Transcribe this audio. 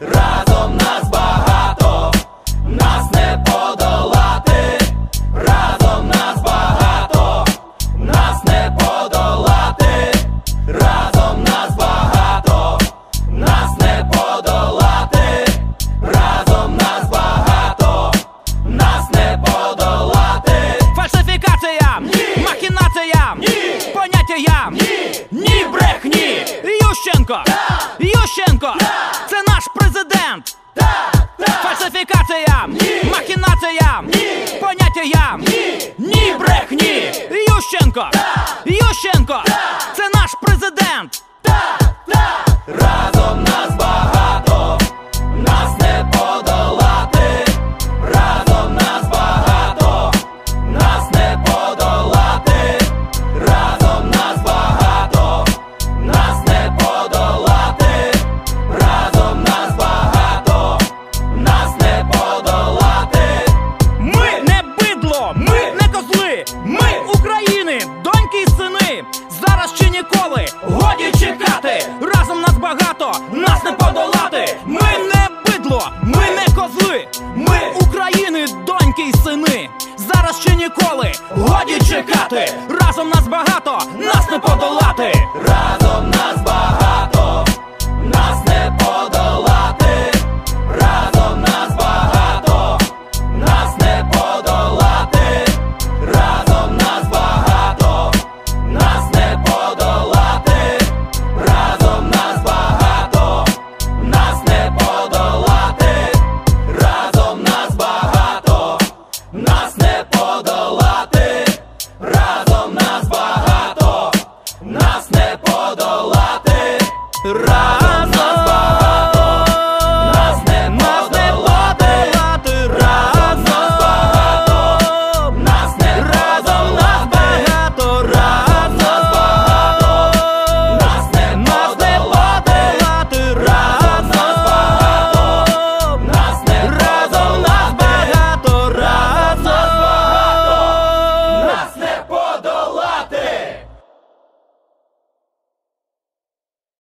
Разом нас багато, нас не подолати, разом нас багато, нас не подолати, разом нас багато, нас не подолати, разом нас багато, нас не подолати. Фальсифікація, ні, махінація, ні, поняття, ні, ні брехні. Ющенко, Ющенко. Це наш президент! ні, поняття Поняттям! Ні ні, брехні! Ющенко! Ющенко! Це наш президент! Разом нас і сини. Зараз чи ніколи годі чекати. Разом нас багато, нас не подолати. разом.